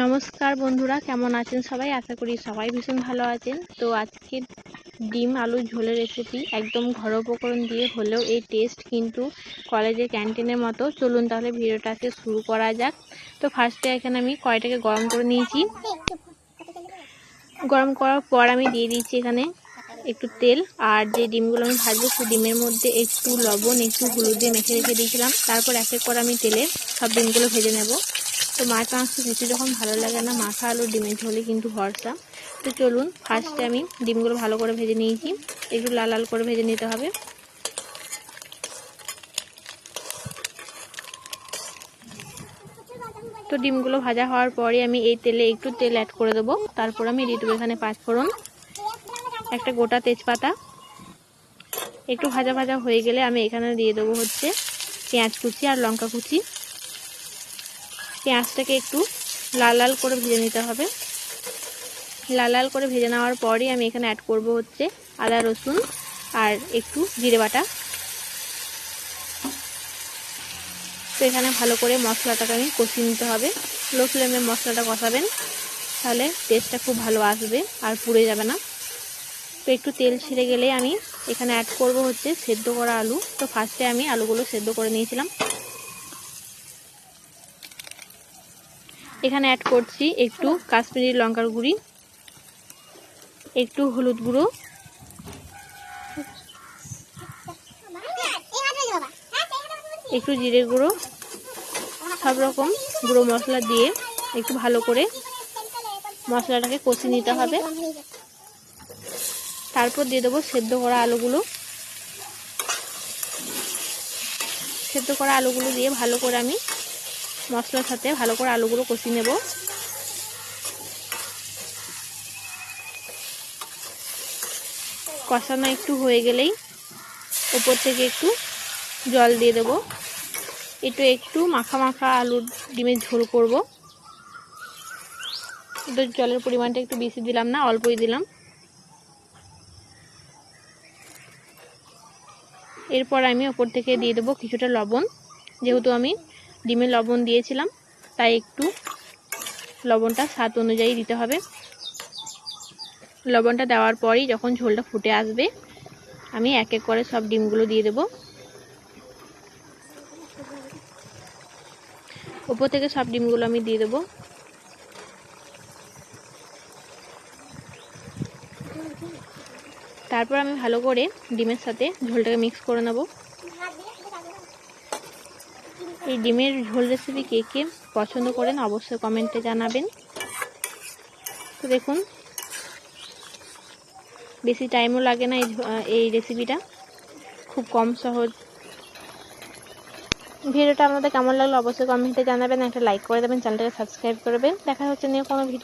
নমস্কার বন্ধুরা, কেমন আছেন সবাই? আশা করি সবাই ভীষণ ভালো আছেন। তো আজকে ডিম আলু ঝোলের রেসিপি একদম ঘরোয়া উপকরণ দিয়ে হলেও এই টেস্ট কিন্তু কলেজের ক্যান্টিনের মতো। চলুন তাহলে ভিডিওটাকে শুরু করা যাক। তো ফার্স্টে এখানে আমি কয়টাকে গরম করে নিয়েছি। গরম করার পর আমি দিয়ে দিচ্ছি এখানে একটু তেল, আর যে ডিমগুলো আমি ভাজবো সেই ডিমের মধ্যে একটু লবণ, একটু হলুদ দিয়ে মেখে রেখে দিয়েছিলাম। তারপর এক এক করে আমি তেলে সব ডিমগুলো ভেজে নেব। তো মাছ মাংস কিছু যখন ভালো লাগে না, মাথা আলু ডিমের ঝোলে কিন্তু ভরসা তো চলুন ফার্স্টে আমি ডিমগুলো ভালো করে ভেজে নিয়েছি। একটু লাল লাল করে ভেজে নিতে হবে। তো ডিমগুলো ভাজা হওয়ার পরে আমি এই তেলে একটু তেল অ্যাড করে দেবো। তারপর আমি দিয়ে দেবো এখানে পাঁচফোড়ন একটা গোটা তেজপাতা। একটু ভাজা ভাজা হয়ে গেলে আমি এখানে দিয়ে দেবো হচ্ছে পেঁয়াজ কুচি আর লঙ্কা কুচি। পেঁয়াজটাকে একটু লাল লাল করে ভেজে নিতে হবে। লাল লাল করে ভেজে নেওয়ার পরই আমি এখানে অ্যাড করব হচ্ছে আদা, রসুন আর একটু জিরে বাটা। তো এখানে ভালো করে মশলাটাকে আমি কষিয়ে নিতে হবে। লো ফ্লেমে মশলাটা কষাবেন, তাহলে টেস্টটা খুব ভালো আসবে আর পুড়ে যাবে না। তো একটু তেল ছেড়ে গেলে আমি এখানে অ্যাড করব হচ্ছে সেদ্ধ করা আলু। তো ফার্স্টে আমি আলুগুলো সেদ্ধ করে নিয়েছিলাম। এখানে অ্যাড করছি একটু কাশ্মীরি লঙ্কার গুঁড়ি, একটু হলুদ গুঁড়ো। একটু জিরে গুঁড়ো, সব রকম গুঁড়ো মশলা দিয়ে একটু ভালো করে মশলাটাকে কষিয়ে নিতে হবে। তারপর দিয়ে দেবো সেদ্ধ করা আলুগুলো। সেদ্ধ করা আলুগুলো দিয়ে ভালো করে আমি মশলার সাথে ভালো করে আলুগুলো কষিয়ে নেব। কষানো একটু হয়ে গেলেই উপর থেকে একটু জল দিয়ে দেব। একটু একটু মাখা মাখা আলুর ডিমের ঝোল করব। তো জলের পরিমাণটা একটু বেশি দিলাম না, অল্পই দিলাম। এরপর আমি ওপর থেকে দিয়ে দেবো কিছুটা লবণ, যেহেতু আমি ডিমে লবণ দিয়েছিলাম, তাই একটু লবণটা স্বাদ অনুযায়ী দিতে হবে। লবণটা দেওয়ার পরই যখন ঝোলটা ফুটে আসবে, আমি এক এক করে সব ডিমগুলো দিয়ে দেব। ওপর থেকে সব ডিমগুলো আমি দিয়ে দেবো। তারপর আমি ভালো করে ডিমের সাথে ঝোলটাকে মিক্স করে নেব। এই ডিমের ঝোল রেসিপি কে কে পছন্দ করেন অবশ্যই কমেন্টে জানাবেন। তো দেখুন, বেশি টাইমও লাগে না এই রেসিপিটা খুব কম সহজ। ভিডিওটা আপনাদের কেমন লাগল অবশ্যই কমেন্টে জানাবেন, একটা লাইক করে দেবেন, চ্যানেলটাকে সাবস্ক্রাইব করবেন দেখা হচ্ছে নিয়ে কোনো ভিডিও